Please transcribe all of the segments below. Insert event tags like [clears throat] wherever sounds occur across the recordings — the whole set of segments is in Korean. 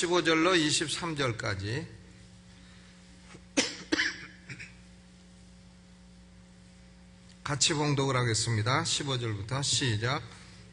15절로 23절까지 [coughs] 같이 봉독을 하겠습니다. 15절부터 시작.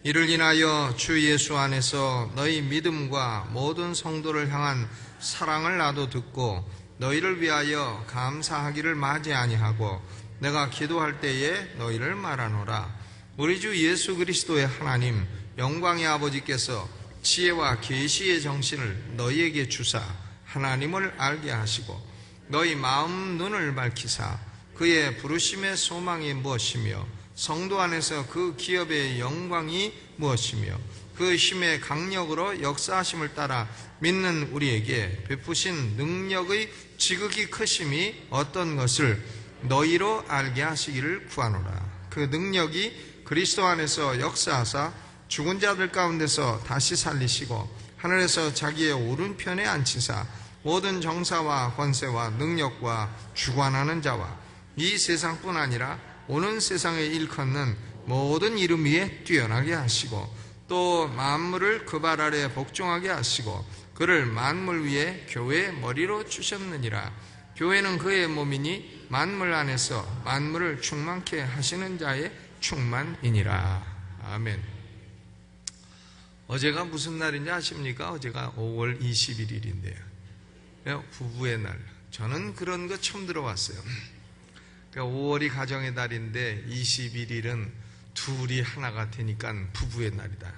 이를 인하여 주 예수 안에서 너희 믿음과 모든 성도를 향한 사랑을 나도 듣고 너희를 위하여 감사하기를 마지 아니하고 내가 기도할 때에 너희를 말하노라. 우리 주 예수 그리스도의 하나님 영광의 아버지께서 지혜와 계시의 정신을 너희에게 주사 하나님을 알게 하시고 너희 마음 눈을 밝히사 그의 부르심의 소망이 무엇이며 성도 안에서 그 기업의 영광이 무엇이며 그 힘의 강력으로 역사하심을 따라 믿는 우리에게 베푸신 능력의 지극히 크심이 어떤 것을 너희로 알게 하시기를 구하노라. 그 능력이 그리스도 안에서 역사하사 죽은 자들 가운데서 다시 살리시고 하늘에서 자기의 오른편에 앉히사 모든 정사와 권세와 능력과 주관하는 자와 이 세상뿐 아니라 오는 세상에 일컫는 모든 이름 위에 뛰어나게 하시고 또 만물을 그 발 아래 복종하게 하시고 그를 만물 위에 교회의 머리로 주셨느니라. 교회는 그의 몸이니 만물 안에서 만물을 충만케 하시는 자의 충만이니라. 아멘 어제가 무슨 날인지 아십니까? 어제가 5월 21일인데요 부부의 날 저는 그런 거 처음 들어봤어요 그러니까 5월이 가정의 달인데 21일은 둘이 하나가 되니까 부부의 날이다.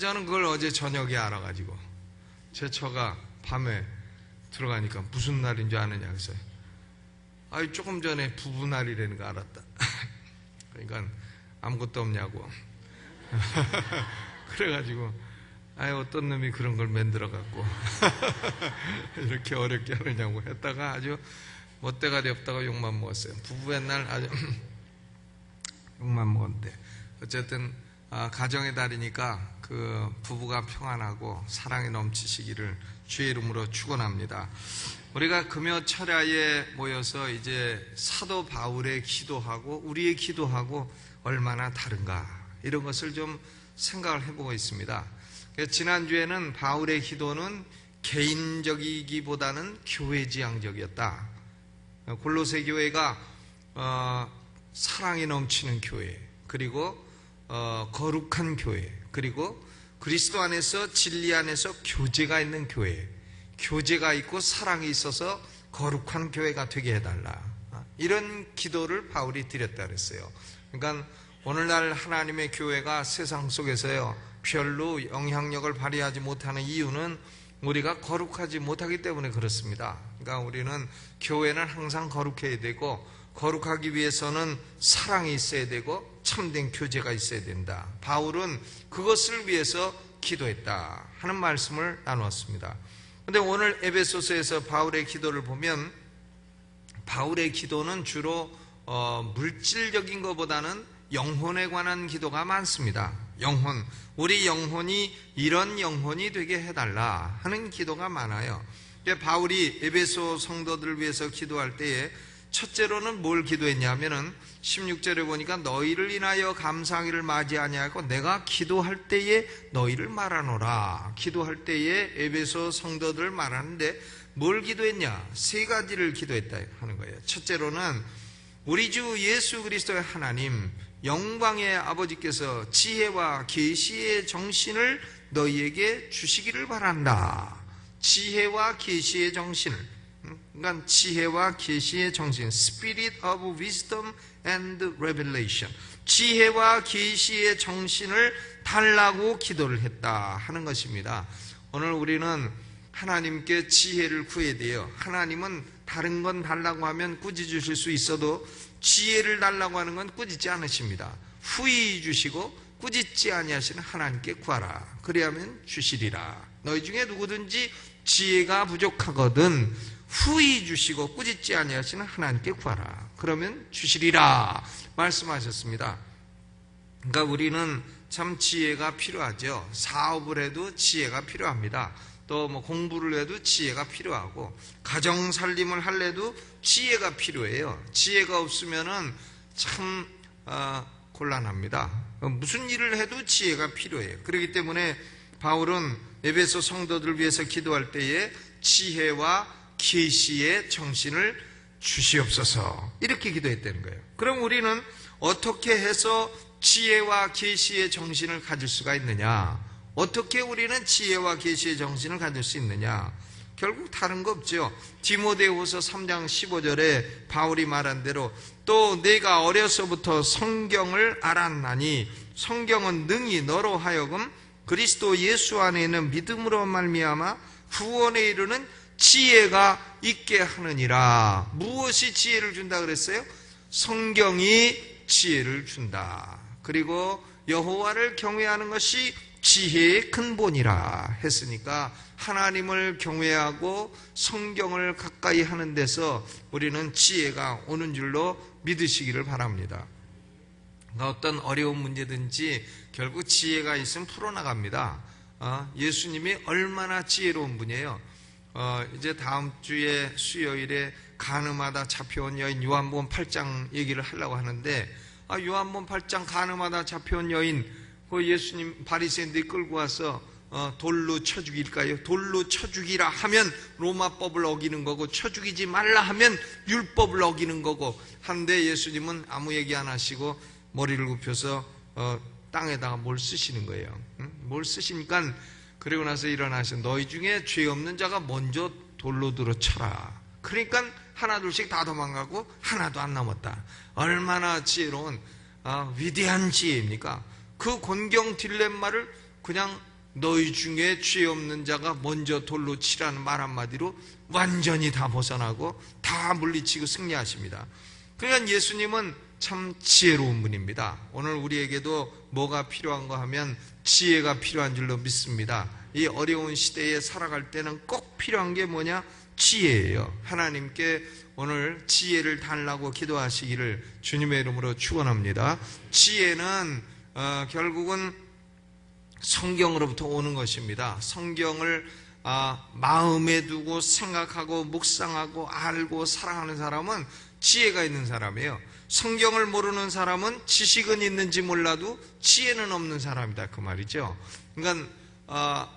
저는 그걸 어제 저녁에 알아가지고 제 처가 밤에 들어가니까 무슨 날인 줄 아느냐 그래서 아이 조금 전에 부부 날이라는 거 알았다. [laughs] 그러니까 아무것도 없냐고. [laughs] 그래가지고 아이 어떤 놈이 그런 걸 만들어 갖고 [laughs] 이렇게 어렵게 하느냐고 했다가 아주 못대가리 없다고 욕만 먹었어요. 부부의 날 아주 [clears throat] 욕만 먹었는데 어쨌든 아, 가정의 달이니까 그 부부가 평안하고 사랑이 넘치시기를 주의 이름으로 축원합니다. 우리가 금요 철야에 모여서 이제 사도 바울의 기도하고 우리의 기도하고 얼마나 다른가 이런 것을 좀 생각을 해보고 있습니다. 지난주에는 바울의 기도는 개인적이기보다는 교회지향적이었다. 골로새 교회가 어, 사랑이 넘치는 교회, 그리고 어, 거룩한 교회, 그리고 그리스도 안에서 진리 안에서 교제가 있는 교회, 교제가 있고 사랑이 있어서 거룩한 교회가 되게 해달라. 이런 기도를 바울이 드렸다 그랬어요. 그러니까 오늘날 하나님의 교회가 세상 속에서요 별로 영향력을 발휘하지 못하는 이유는 우리가 거룩하지 못하기 때문에 그렇습니다. 그러니까 우리는 교회는 항상 거룩해야 되고 거룩하기 위해서는 사랑이 있어야 되고 참된 교제가 있어야 된다. 바울은 그것을 위해서 기도했다 하는 말씀을 나누었습니다. 근데 오늘 에베소서에서 바울의 기도를 보면 바울의 기도는 주로 어, 물질적인 것보다는 영혼에 관한 기도가 많습니다. 영혼, 우리 영혼이 이런 영혼이 되게 해달라 하는 기도가 많아요. 바울이 에베소 성도들을 위해서 기도할 때에 첫째로는 뭘 기도했냐면은 16절에 보니까 너희를 인하여 감사하기를 맞이 아니하고 내가 기도할 때에 너희를 말하노라. 기도할 때에 에베소 성도들을 말하는데 뭘 기도했냐? 세 가지를 기도했다 하는 거예요. 첫째로는 우리 주 예수 그리스도의 하나님 영광의 아버지께서 지혜와 계시의 정신을 너희에게 주시기를 바란다. 지혜와 계시의 정신을 그러니까 지혜와 계시의 정신 Spirit of Wisdom and Revelation 지혜와 계시의 정신을 달라고 기도를 했다 하는 것입니다. 오늘 우리는 하나님께 지혜를 구해야 돼요. 하나님은 다른 건 달라고 하면 꾸짖으실 수 있어도 지혜를 달라고 하는 건 꾸짖지 않으십니다. 후히 주시고 꾸짖지 아니하시는 하나님께 구하라. 그래야면 주시리라. 너희 중에 누구든지 지혜가 부족하거든 후히 주시고 꾸짖지 아니하시는 하나님께 구하라. 그러면 주시리라 말씀하셨습니다. 그러니까 우리는 참 지혜가 필요하죠. 사업을 해도 지혜가 필요합니다. 또 뭐 공부를 해도 지혜가 필요하고 가정 살림을 할래도 지혜가 필요해요. 지혜가 없으면은 참 어, 곤란합니다. 무슨 일을 해도 지혜가 필요해요. 그렇기 때문에 바울은 에베소 성도들을 위해서 기도할 때에 지혜와 계시의 정신을 주시옵소서 이렇게 기도했다는 거예요. 그럼 우리는 어떻게 해서 지혜와 계시의 정신을 가질 수가 있느냐? 어떻게 우리는 지혜와 계시의 정신을 가질 수 있느냐? 결국 다른 거 없죠. 디모데후서 3장 15절에 바울이 말한 대로 또 내가 어려서부터 성경을 알았나니 성경은 능히 너로 하여금 그리스도 예수 안에 있는 믿음으로 말미암아 구원에 이르는 지혜가 있게 하느니라. 무엇이 지혜를 준다 그랬어요? 성경이 지혜를 준다. 그리고 여호와를 경외하는 것이 지혜의 근본이라 했으니까 하나님을 경외하고 성경을 가까이 하는 데서 우리는 지혜가 오는 줄로 믿으시기를 바랍니다. 그러니까 어떤 어려운 문제든지 결국 지혜가 있으면 풀어나갑니다. 어, 예수님이 얼마나 지혜로운 분이에요. 어, 이제 다음 주에 수요일에 가늠하다 잡혀온 여인 요한복음 8장 얘기를 하려고 하는데 아, 요한복음 8장 가늠하다 잡혀온 여인 그 예수님 바리새인들이 끌고 와서 어, 돌로 쳐 죽일까요? 돌로 쳐 죽이라 하면 로마법을 어기는 거고 쳐 죽이지 말라 하면 율법을 어기는 거고 한데 예수님은 아무 얘기 안 하시고 머리를 굽혀서 어, 땅에다가 뭘 쓰시는 거예요. 응? 뭘 쓰시니까 그리고 나서 일어나서 너희 중에 죄 없는 자가 먼저 돌로 들어 쳐라. 그러니까 하나둘씩 다 도망가고 하나도 안 남았다. 얼마나 지혜로운 아, 위대한 지혜입니까? 그 곤경 딜레마를 그냥 너희 중에 죄 없는 자가 먼저 돌로 치라는 말 한마디로 완전히 다 벗어나고 다 물리치고 승리하십니다. 그러니까 예수님은 참 지혜로운 분입니다. 오늘 우리에게도 뭐가 필요한가 하면 지혜가 필요한 줄로 믿습니다. 이 어려운 시대에 살아갈 때는 꼭 필요한 게 뭐냐? 지혜예요. 하나님께 오늘 지혜를 달라고 기도하시기를 주님의 이름으로 축원합니다. 지혜는 어, 결국은 성경으로부터 오는 것입니다. 성경을 아, 마음에 두고 생각하고 묵상하고 알고 사랑하는 사람은 지혜가 있는 사람이에요. 성경을 모르는 사람은 지식은 있는지 몰라도 지혜는 없는 사람이다 그 말이죠. 그러니까 어,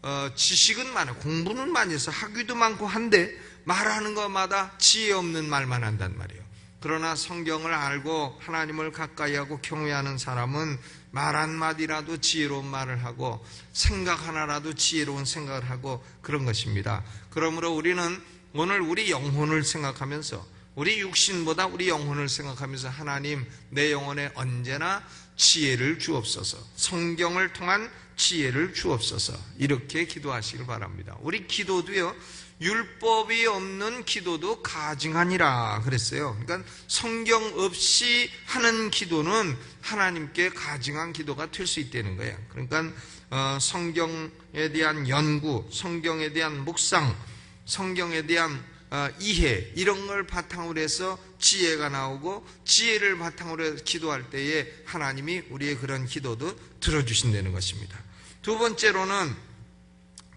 어, 지식은 많아, 공부는 많이 해서 학위도 많고 한데 말하는 것마다 지혜 없는 말만 한단 말이에요. 그러나 성경을 알고 하나님을 가까이 하고 경외하는 사람은 말 한마디라도 지혜로운 말을 하고 생각 하나라도 지혜로운 생각을 하고 그런 것입니다. 그러므로 우리는 오늘 우리 영혼을 생각하면서 우리 육신보다 우리 영혼을 생각하면서 하나님 내 영혼에 언제나 지혜를 주옵소서. 성경을 통한 지혜를 주옵소서. 이렇게 기도하시길 바랍니다. 우리 기도도요. 율법이 없는 기도도 가증하니라 그랬어요. 그러니까 성경 없이 하는 기도는 하나님께 가증한 기도가 될 수 있다는 거예요. 그러니까 어, 성경에 대한 연구, 성경에 대한 묵상, 성경에 대한 어, 이해 이런 걸 바탕으로 해서 지혜가 나오고 지혜를 바탕으로 해서 기도할 때에 하나님이 우리의 그런 기도도 들어주신다는 것입니다. 두 번째로는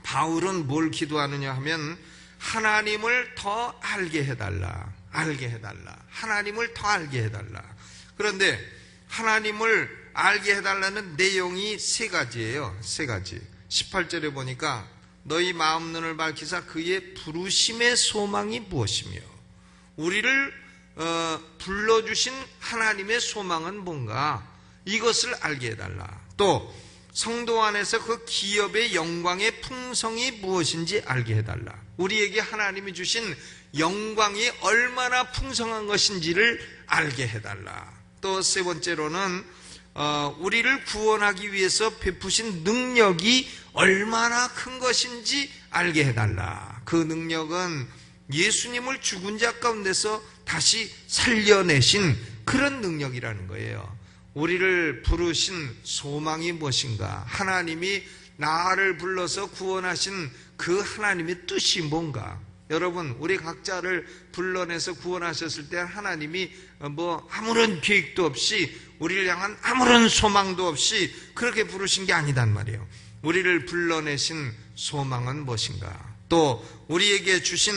바울은 뭘 기도하느냐 하면 하나님을 더 알게 해달라. 알게 해달라. 하나님을 더 알게 해달라. 그런데 하나님을 알게 해달라는 내용이 세 가지예요. 세 가지. 18절에 보니까 너희 마음 눈을 밝히사 그의 부르심의 소망이 무엇이며 우리를 어, 불러주신 하나님의 소망은 뭔가 이것을 알게 해달라. 또 성도 안에서 그 기업의 영광의 풍성이 무엇인지 알게 해달라. 우리에게 하나님이 주신 영광이 얼마나 풍성한 것인지를 알게 해달라. 또 세 번째로는 어, 우리를 구원하기 위해서 베푸신 능력이 얼마나 큰 것인지 알게 해달라. 그 능력은 예수님을 죽은 자 가운데서 다시 살려내신 그런 능력이라는 거예요. 우리를 부르신 소망이 무엇인가? 하나님이 나를 불러서 구원하신 그 하나님의 뜻이 뭔가? 여러분, 우리 각자를 불러내서 구원하셨을 때 하나님이 뭐 아무런 계획도 없이 우리를 향한 아무런 소망도 없이 그렇게 부르신 게 아니단 말이에요. 우리를 불러내신 소망은 무엇인가? 또 우리에게 주신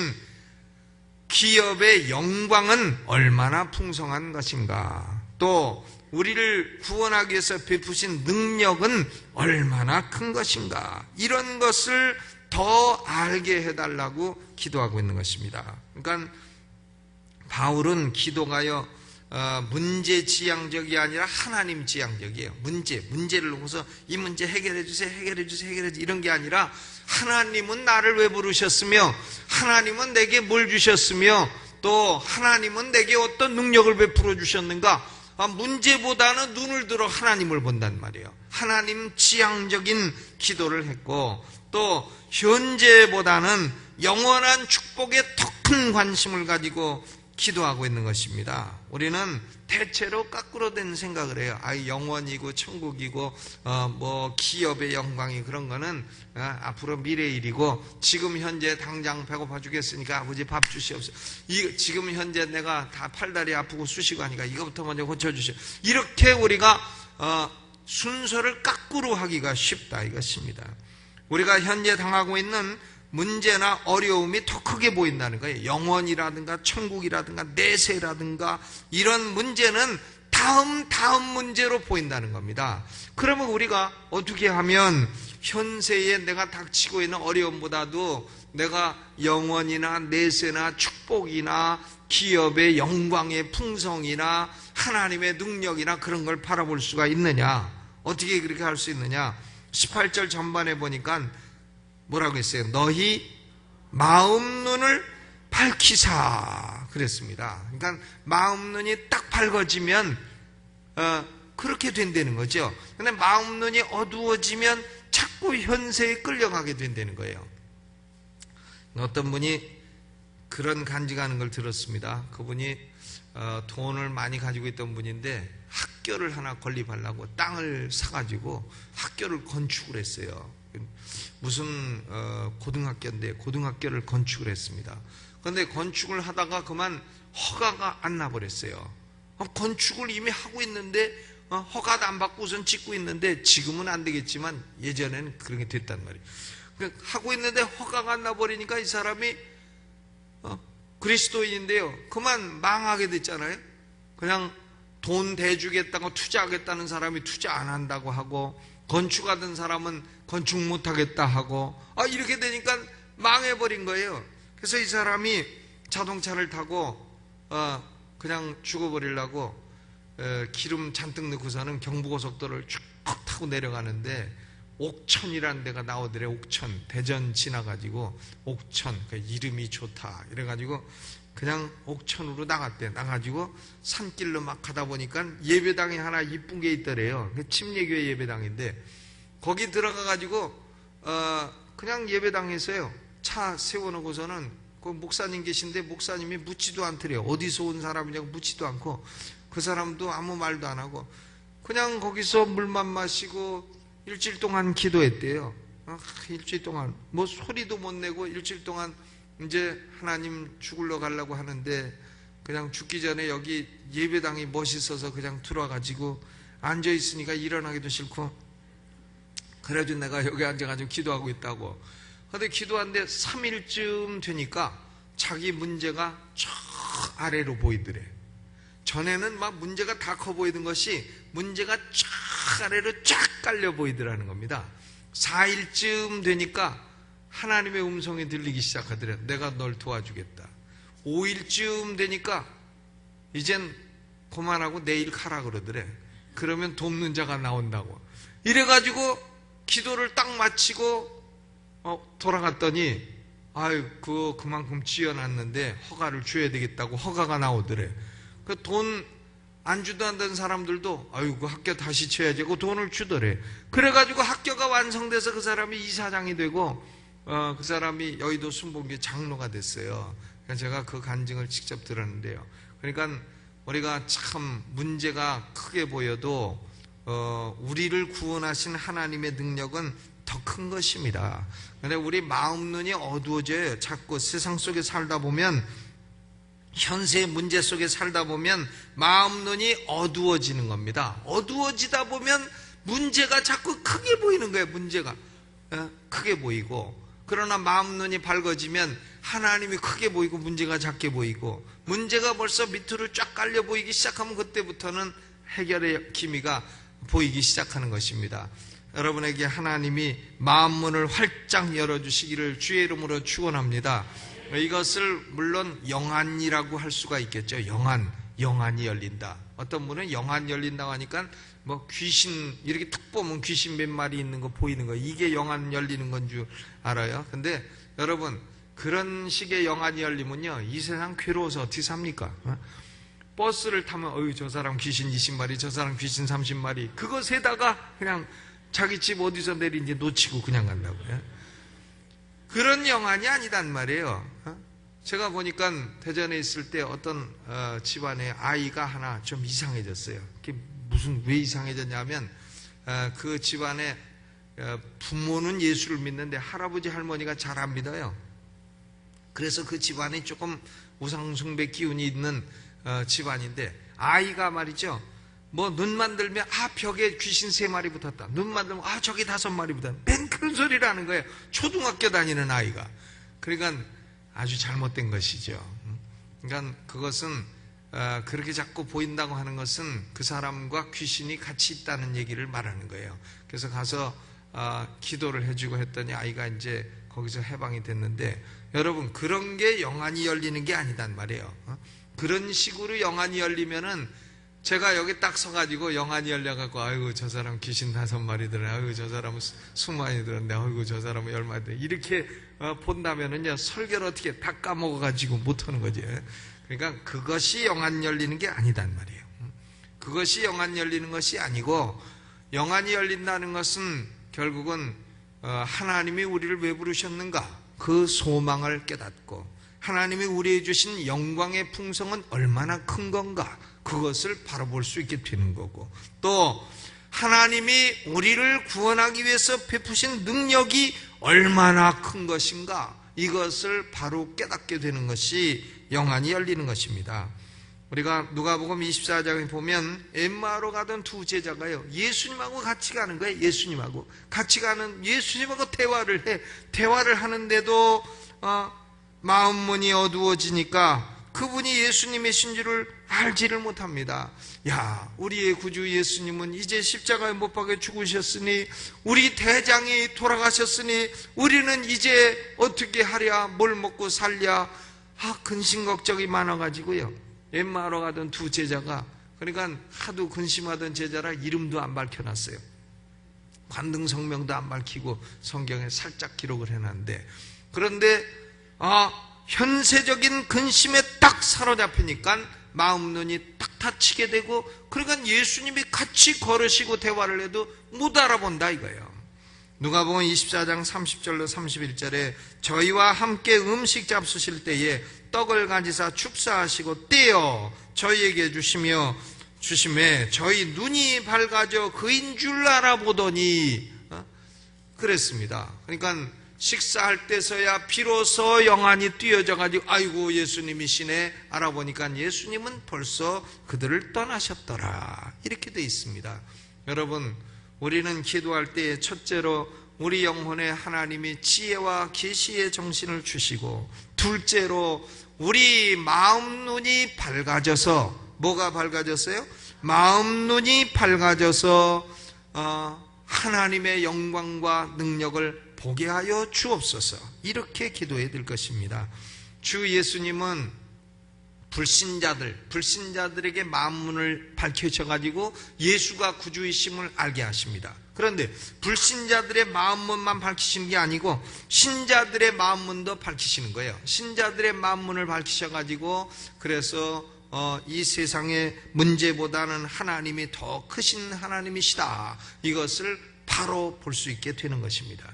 기업의 영광은 얼마나 풍성한 것인가? 또 우리를 구원하기 위해서 베푸신 능력은 얼마나 큰 것인가. 이런 것을 더 알게 해달라고 기도하고 있는 것입니다. 그러니까 바울은 기도가요, 어, 문제 지향적이 아니라 하나님 지향적이에요. 문제, 문제를 놓고서 이 문제 해결해 주세요, 해결해 주세요, 해결해 주세요. 이런 게 아니라 하나님은 나를 왜 부르셨으며 하나님은 내게 뭘 주셨으며 또 하나님은 내게 어떤 능력을 베풀어 주셨는가 아, 문제보다는 눈을 들어 하나님을 본단 말이에요. 하나님 지향적인 기도를 했고 또 현재보다는 영원한 축복에 더 큰 관심을 가지고 기도하고 있는 것입니다. 우리는 대체로 거꾸로 된 생각을 해요. 아, 영원이고 천국이고 어, 뭐 기업의 영광이 그런 거는 어, 앞으로 미래 일이고 지금 현재 당장 배고파 죽겠으니까 아버지 밥 주시옵소서. 이 지금 현재 내가 다 팔다리 아프고 쑤시고 하니까 이거부터 먼저 고쳐 주시오. 이렇게 우리가 어, 순서를 거꾸로 하기가 쉽다 이것입니다. 우리가 현재 당하고 있는 문제나 어려움이 더 크게 보인다는 거예요. 영원이라든가 천국이라든가 내세라든가 이런 문제는 다음 다음 문제로 보인다는 겁니다. 그러면 우리가 어떻게 하면 현세에 내가 닥치고 있는 어려움보다도 내가 영원이나 내세나 축복이나 기업의 영광의 풍성이나 하나님의 능력이나 그런 걸 바라볼 수가 있느냐? 어떻게 그렇게 할 수 있느냐? 18절 전반에 보니까 뭐라고 했어요? 너희 마음 눈을 밝히사 그랬습니다. 그러니까 마음 눈이 딱 밝아지면 어, 그렇게 된다는 거죠. 근데 마음 눈이 어두워지면 자꾸 현세에 끌려가게 된다는 거예요. 어떤 분이 그런 간증하는 걸 들었습니다. 그분이 어, 돈을 많이 가지고 있던 분인데 학교를 하나 건립하려고 땅을 사가지고 학교를 건축을 했어요. 무슨 어, 고등학교인데 고등학교를 건축을 했습니다. 그런데 건축을 하다가 그만 허가가 안 나버렸어요. 어, 건축을 이미 하고 있는데 어, 허가도 안 받고 우선 짓고 있는데 지금은 안 되겠지만 예전에는 그런 게 됐단 말이에요. 그러니까 하고 있는데 허가가 안 나버리니까 이 사람이 어, 그리스도인인데요. 그만 망하게 됐잖아요. 그냥 돈 대주겠다고 투자하겠다는 사람이 투자 안 한다고 하고 건축하던 사람은 건축 못하겠다 하고 아 이렇게 되니까 망해버린 거예요. 그래서 이 사람이 자동차를 타고 어, 그냥 죽어버리려고 에, 기름 잔뜩 넣고서는 경부고속도로를 쭉 타고 내려가는데 옥천이라는 데가 나오더래 옥천. 대전 지나가지고 옥천. 그 이름이 좋다. 이래가지고 그냥 옥천으로 나갔대. 나가지고 산길로 막 가다 보니까 예배당이 하나 이쁜 게 있더래요. 그 침례교회 예배당인데 거기 들어가 가지고 어 그냥 예배당에서요. 차 세워놓고서는 그 목사님 계신데 목사님이 묻지도 않더래요. 어디서 온 사람이냐고 묻지도 않고 그 사람도 아무 말도 안 하고 그냥 거기서 물만 마시고 일주일 동안 기도했대요. 아, 일주일 동안. 뭐 소리도 못 내고 일주일 동안 이제 하나님 죽을러 가려고 하는데 그냥 죽기 전에 여기 예배당이 멋있어서 그냥 들어와가지고 앉아 있으니까 일어나기도 싫고 그래가지고 내가 여기 앉아가지고 기도하고 있다고. 근데 기도하는데 3일쯤 되니까 자기 문제가 저 아래로 보이더래. 전에는 막 문제가 다 커 보이던 것이 문제가 쫙 아래로 쫙 깔려 보이더라는 겁니다. 4일쯤 되니까 하나님의 음성이 들리기 시작하더래. 내가 널 도와주겠다. 5일쯤 되니까 이젠 그만하고 내일 가라 그러더래. 그러면 돕는 자가 나온다고. 이래가지고 기도를 딱 마치고 어, 돌아갔더니 아유 그거 그만큼 지어놨는데 허가를 줘야 되겠다고 허가가 나오더래. 그 돈 안 주던 사람들도 아유 그 학교 다시 쳐야지 그 돈을 주더래. 그래가지고 학교가 완성돼서 그 사람이 이사장이 되고 어, 그 사람이 여의도 순복교 장로가 됐어요. 그러니까 제가 그 간증을 직접 들었는데요. 그러니까 우리가 참 문제가 크게 보여도 어, 우리를 구원하신 하나님의 능력은 더 큰 것입니다. 근데 우리 마음 눈이 어두워져요. 자꾸 세상 속에 살다 보면 현세의 문제 속에 살다 보면 마음 눈이 어두워지는 겁니다. 어두워지다 보면 문제가 자꾸 크게 보이는 거예요. 문제가 어? 크게 보이고 그러나 마음 눈이 밝아지면 하나님이 크게 보이고 문제가 작게 보이고 문제가 벌써 밑으로 쫙 깔려 보이기 시작하면 그때부터는 해결의 기미가 보이기 시작하는 것입니다. 여러분에게 하나님이 마음 문을 활짝 열어주시기를 주의 이름으로 축원합니다. 이것을 물론 영안이라고 할 수가 있겠죠. 영안, 영안이 열린다. 어떤 분은 영안 열린다고 하니까 뭐 귀신 이렇게 탁 보면 귀신 몇 마리 있는 거 보이는 거 이게 영안 열리는 건 줄 알아요. 근데 여러분 그런 식의 영안이 열리면요 이 세상 괴로워서 어떻게 삽니까? 어? 버스를 타면 어유 저 사람 귀신 20마리 저 사람 귀신 30마리 그거 세다가 그냥 자기 집 어디서 내린지 놓치고 그냥 간다고요. 그런 영안이 아니단 말이에요. 어? 제가 보니까 대전에 있을 때 어떤 어, 집안에 아이가 하나 좀 이상해졌어요. 무슨 왜 이상해졌냐면 어, 그 집안에 어, 부모는 예수를 믿는데 할아버지 할머니가 잘 안 믿어요. 그래서 그 집안이 조금 우상숭배 기운이 있는 어, 집안인데 아이가 말이죠. 뭐 눈만 들면 아 벽에 귀신 세 마리 붙었다. 눈만 들면 아 저기 다섯 마리 붙었다. 맨큰 소리를 하는 거예요. 초등학교 다니는 아이가. 그러니까 아주 잘못된 것이죠. 그러니까 그것은 어, 그렇게 자꾸 보인다고 하는 것은 그 사람과 귀신이 같이 있다는 얘기를 말하는 거예요. 그래서 가서 어, 기도를 해주고 했더니 아이가 이제 거기서 해방이 됐는데 여러분 그런 게 영안이 열리는 게 아니단 말이에요. 어? 그런 식으로 영안이 열리면은 제가 여기 딱 서가지고 영안이 열려갖고 아이고 저 사람 귀신 다섯 마리 들어 아이고 저 사람은 수- 수만이 들었네 아이고 저 사람은 열 마리 이렇게 어, 본다면은요 설교를 어떻게 다 까먹어가지고 못하는 거지 그러니까 그것이 영안 열리는 게 아니단 말이에요. 그것이 영안 열리는 것이 아니고 영안이 열린다는 것은 결국은 어, 하나님이 우리를 왜 부르셨는가? 그 소망을 깨닫고 하나님이 우리에게 주신 영광의 풍성은 얼마나 큰 건가? 그것을 바라볼 수 있게 되는 거고 또 하나님이 우리를 구원하기 위해서 베푸신 능력이 얼마나 큰 것인가? 이것을 바로 깨닫게 되는 것이 영안이 열리는 것입니다. 우리가 누가복음 24장에 보면 엠마로 가던 두 제자가요 예수님하고 같이 가는 거예요 예수님하고. 같이 가는 예수님하고 대화를 해. 대화를 하는데도 어, 마음문이 어두워지니까 그분이 예수님이신 줄을 알지를 못합니다. 야 우리의 구주 예수님은 이제 십자가에 못 박혀 죽으셨으니 우리 대장이 돌아가셨으니 우리는 이제 어떻게 하랴 뭘 먹고 살랴 아 근심 걱정이 많아가지고요 엠마로 가던 두 제자가 그러니까 하도 근심하던 제자라 이름도 안 밝혀놨어요. 관등 성명도 안 밝히고 성경에 살짝 기록을 해놨는데 그런데 아 현세적인 근심에 딱 사로잡히니까 마음 눈이 딱 닫히게 되고 그러니까 예수님이 같이 걸으시고 대화를 해도 못 알아본다 이거예요. 누가복음 24장 30절로 31절에 저희와 함께 음식 잡수실 때에 떡을 가지사 축사하시고 떼어 저희에게 주시며 주심에 저희 눈이 밝아져 그인 줄 알아보더니 어? 그랬습니다. 그러니까 식사할 때서야 비로소 영안이 띄어져 가지고 아이고 예수님이시네 알아보니까 예수님은 벌써 그들을 떠나셨더라 이렇게 돼 있습니다. 여러분 우리는 기도할 때 첫째로 우리 영혼에 하나님이 지혜와 계시의 정신을 주시고 둘째로 우리 마음 눈이 밝아져서 뭐가 밝아졌어요? 마음 눈이 밝아져서 어, 하나님의 영광과 능력을 보게 하여 주옵소서 이렇게 기도해야 될 것입니다. 주 예수님은 불신자들, 불신자들에게 마음문을 밝혀셔가지고 예수가 구주이심을 알게 하십니다. 그런데 불신자들의 마음문만 밝히시는 게 아니고 신자들의 마음문도 밝히시는 거예요. 신자들의 마음문을 밝히셔가지고 그래서 어, 이 세상의 문제보다는 하나님이 더 크신 하나님이시다. 이것을 바로 볼 수 있게 되는 것입니다.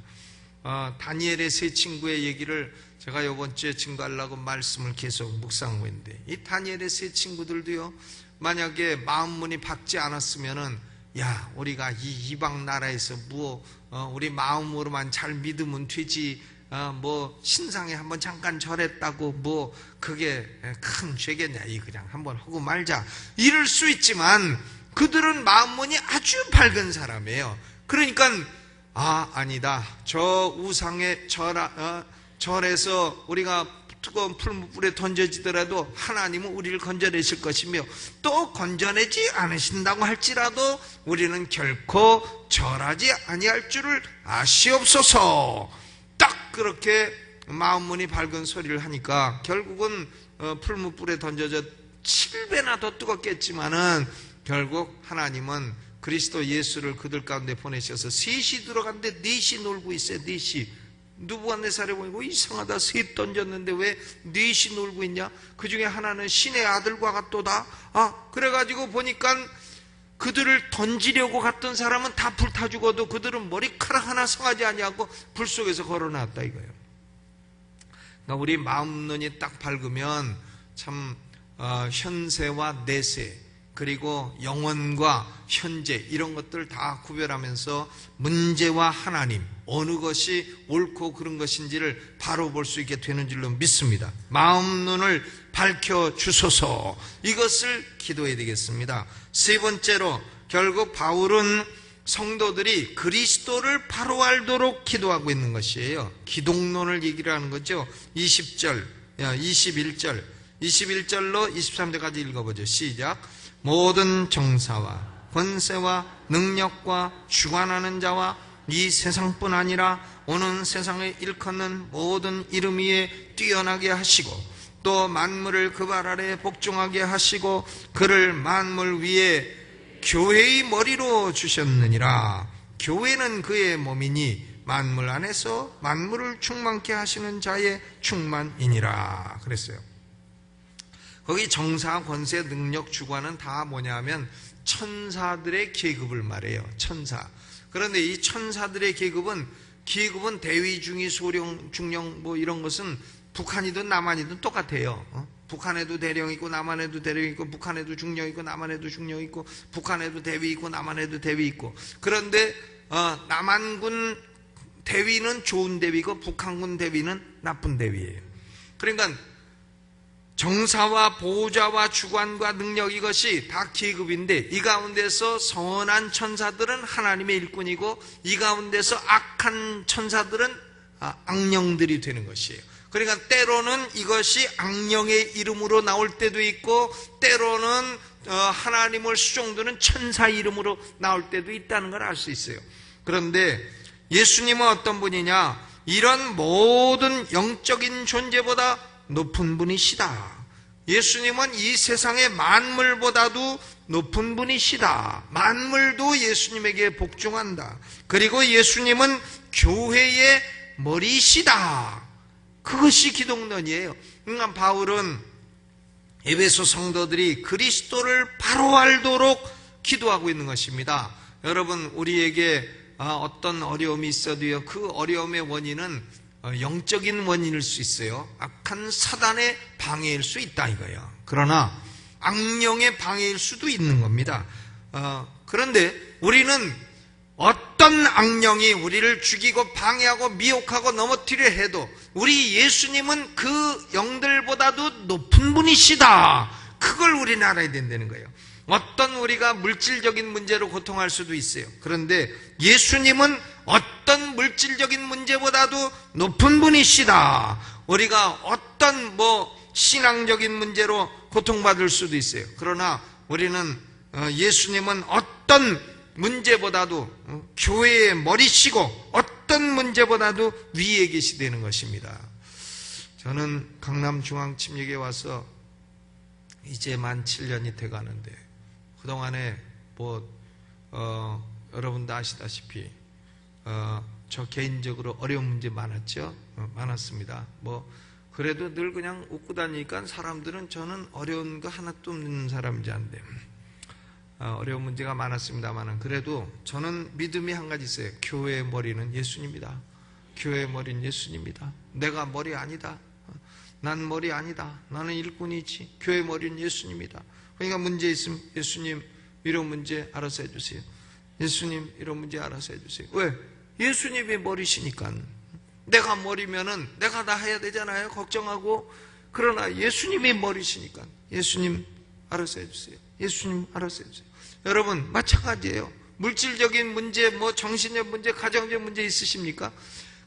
어, 다니엘의 세 친구의 얘기를 제가 이번 주에 증거하려고 말씀을 계속 묵상하고 있는데 이 다니엘의 세 친구들도요 만약에 마음문이 박지 않았으면은 야 우리가 이 이방 나라에서 뭐 어, 우리 마음으로만 잘 믿으면 되지 어, 뭐 신상에 한번 잠깐 절했다고 뭐 그게 큰 죄겠냐 이 그냥 한번 하고 말자. 이럴 수 있지만 그들은 마음문이 아주 밝은 사람이에요. 그러니까 아 아니다. 저 우상의 절 어, 절에서 우리가 뜨거운 풀무불에 던져지더라도 하나님은 우리를 건져내실 것이며 또 건져내지 않으신다고 할지라도 우리는 결코 절하지 아니할 줄을 아시옵소서. 딱 그렇게 마음문이 밝은 소리를 하니까 결국은 어, 풀무불에 던져져 7배나 더 뜨겁겠지만은 결국 하나님은 그리스도 예수를 그들 가운데 보내셔서 셋이 들어갔는데 넷이 놀고 있어요. 넷이 누부갓네살에 보이고 이상하다 셋 던졌는데 왜 넷이 놀고 있냐? 그 중에 하나는 신의 아들과 같도다. 아 그래가지고 보니까 그들을 던지려고 갔던 사람은 다 불타 죽어도 그들은 머리카락 하나 상하지 아니하고 불 속에서 걸어놨다 이거예요. 그러니까 우리 마음 눈이 딱 밝으면 참 어, 현세와 내세 그리고 영원과 현재 이런 것들 다 구별하면서 문제와 하나님 어느 것이 옳고 그런 것인지를 바로 볼 수 있게 되는 줄로 믿습니다. 마음 눈을 밝혀 주소서 이것을 기도해야 되겠습니다. 세 번째로 결국 바울은 성도들이 그리스도를 바로 알도록 기도하고 있는 것이에요. 기독론을 얘기를 하는 거죠. 20절, 21절, 21절로 23절까지 읽어보죠. 시작. 모든 정사와 권세와 능력과 주관하는 자와 이 세상뿐 아니라 오는 세상에 일컫는 모든 이름 위에 뛰어나게 하시고 또 만물을 그 발 아래 복종하게 하시고 그를 만물 위에 교회의 머리로 주셨느니라. 교회는 그의 몸이니 만물 안에서 만물을 충만케 하시는 자의 충만이니라. 그랬어요. 거기 정사, 권세, 능력, 주관은 다 뭐냐면 천사들의 계급을 말해요. 천사. 그런데 이 천사들의 계급은 계급은 대위, 중위, 소령, 중령 뭐 이런 것은 북한이든 남한이든 똑같아요. 어? 북한에도 대령 있고 남한에도 대령 있고 북한에도 중령 있고 남한에도 중령 있고 북한에도 대위 있고 남한에도 대위 있고 그런데 어, 남한군 대위는 좋은 대위고 북한군 대위는 나쁜 대위예요. 그러니까 정사와 보호자와 주관과 능력 이것이 다 계급인데 이 가운데서 선한 천사들은 하나님의 일꾼이고 이 가운데서 악한 천사들은 아, 악령들이 되는 것이에요. 그러니까 때로는 이것이 악령의 이름으로 나올 때도 있고 때로는 어, 하나님을 수종드는 천사 이름으로 나올 때도 있다는 걸 알 수 있어요. 그런데 예수님은 어떤 분이냐? 이런 모든 영적인 존재보다 높은 분이시다. 예수님은 이 세상의 만물보다도 높은 분이시다. 만물도 예수님에게 복종한다. 그리고 예수님은 교회의 머리시다. 그것이 기독론이에요. 그러니까 바울은 에베소 성도들이 그리스도를 바로 알도록 기도하고 있는 것입니다. 여러분, 우리에게 아, 어떤 어려움이 있어도요, 그 어려움의 원인은 어, 영적인 원인일 수 있어요. 악한 사단의 방해일 수 있다 이거예요. 그러나 악령의 방해일 수도 있는 겁니다. 어, 그런데 우리는 어떤 악령이 우리를 죽이고 방해하고 미혹하고 넘어뜨려 해도 우리 예수님은 그 영들보다도 높은 분이시다. 그걸 우리는 알아야 된다는 거예요. 어떤 우리가 물질적인 문제로 고통할 수도 있어요. 그런데 예수님은 어떤 물질적인 문제보다도 높은 분이시다. 우리가 어떤 뭐 신앙적인 문제로 고통받을 수도 있어요. 그러나 우리는 어, 예수님은 어떤 문제보다도 어, 교회의 머리시고 어떤 문제보다도 위에 계시다는 것입니다. 저는 강남중앙침략에 와서 이제 만 7년이 돼 가는데 그동안에 뭐 어, 여러분도 아시다시피 어, 저 개인적으로 어려운 문제 많았죠. 어, 많았습니다. 뭐 그래도 늘 그냥 웃고 다니니까 사람들은 저는 어려운 거 하나도 없는 사람인지 안돼. 어, 어려운 문제가 많았습니다만은 그래도 저는 믿음이 한 가지 있어요. 교회의 머리는 예수님이다. 교회의 머리는 예수님이다. 내가 머리 아니다. 어, 난 머리 아니다. 나는 일꾼이지. 교회 머리는 예수님이다. 그러니까 문제 있으면 예수님 이런 문제 알아서 해주세요. 예수님 이런 문제 알아서 해주세요. 왜? 예수님이 머리시니까. 내가 머리면은 내가 다 해야 되잖아요. 걱정하고. 그러나 예수님이 머리시니까. 예수님 알아서 해주세요. 예수님 알아서 해주세요. 여러분, 마찬가지예요. 물질적인 문제, 뭐 정신적 문제, 가정적 문제 있으십니까?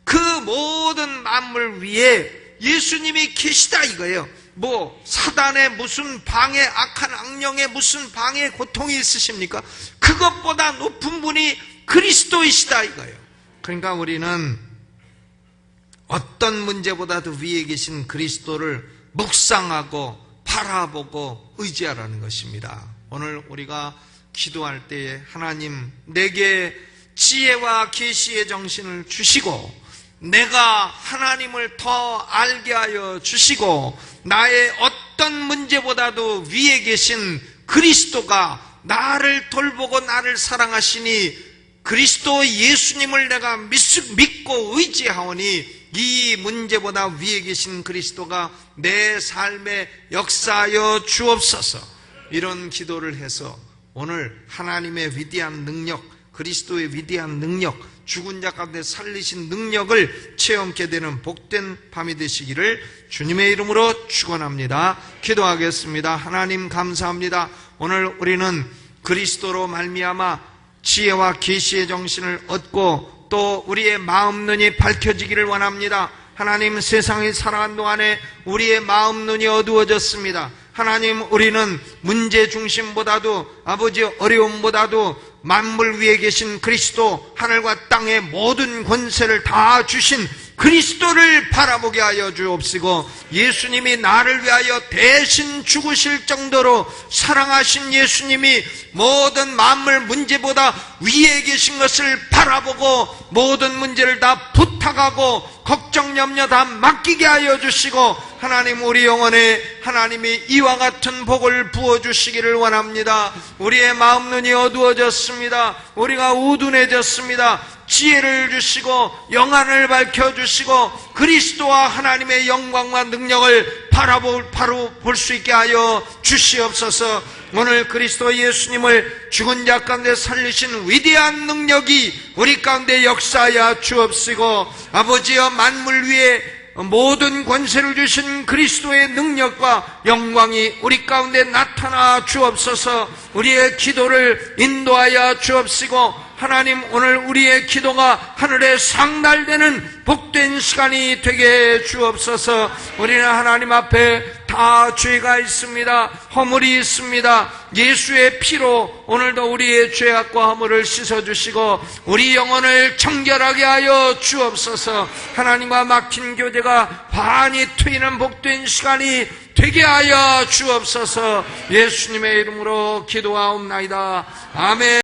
그 모든 만물 위에 예수님이 계시다 이거예요. 뭐 사단의 무슨 방해 악한 악령의 무슨 방해 고통이 있으십니까? 그것보다 높은 분이 그리스도이시다 이거예요. 그러니까 우리는 어떤 문제보다도 위에 계신 그리스도를 묵상하고 바라보고 의지하라는 것입니다. 오늘 우리가 기도할 때에 하나님 내게 지혜와 계시의 정신을 주시고 내가 하나님을 더 알게 하여 주시고 나의 어떤 문제보다도 위에 계신 그리스도가 나를 돌보고 나를 사랑하시니 그리스도 예수님을 내가 믿고 의지하오니 이 문제보다 위에 계신 그리스도가 내 삶에 역사하여 주옵소서 이런 기도를 해서 오늘 하나님의 위대한 능력 그리스도의 위대한 능력 죽은 자 가운데 살리신 능력을 체험케 되는 복된 밤이 되시기를 주님의 이름으로 축원합니다. 기도하겠습니다. 하나님 감사합니다. 오늘 우리는 그리스도로 말미암아 지혜와 계시의 정신을 얻고 또 우리의 마음 눈이 밝혀지기를 원합니다. 하나님 세상에 살아간 동안에 우리의 마음 눈이 어두워졌습니다. 하나님 우리는 문제 중심보다도 아버지 어려움보다도 만물 위에 계신 그리스도 하늘과 땅의 모든 권세를 다 주신 그리스도를 바라보게 하여 주옵시고 예수님이 나를 위하여 대신 죽으실 정도로 사랑하신 예수님이 모든 만물 문제보다 위에 계신 것을 바라보고 모든 문제를 다 부탁하고 걱정 염려 다 맡기게 하여 주시고 하나님 우리 영혼에 하나님이 이와 같은 복을 부어 주시기를 원합니다. 우리의 마음 눈이 어두워졌습니다. 우리가 우둔해졌습니다. 지혜를 주시고 영안을 밝혀 주시고 그리스도와 하나님의 영광과 능력을 바라볼 바로 볼 수 있게 하여 주시옵소서. 오늘 그리스도 예수님을 죽은 자 가운데 살리신 위대한 능력이 우리 가운데 역사하여 주옵시고 아버지여 만물 위에 모든 권세를 주신 그리스도의 능력과 영광이 우리 가운데 나타나 주옵소서 우리의 기도를 인도하여 주옵시고 하나님 오늘 우리의 기도가 하늘에 상달되는 복된 시간이 되게 주옵소서. 우리는 하나님 앞에 다 죄가 있습니다. 허물이 있습니다. 예수의 피로 오늘도 우리의 죄악과 허물을 씻어주시고 우리 영혼을 청결하게 하여 주옵소서. 하나님과 막힌 교제가 반이 트이는 복된 시간이 되게 하여 주옵소서. 예수님의 이름으로 기도하옵나이다. 아멘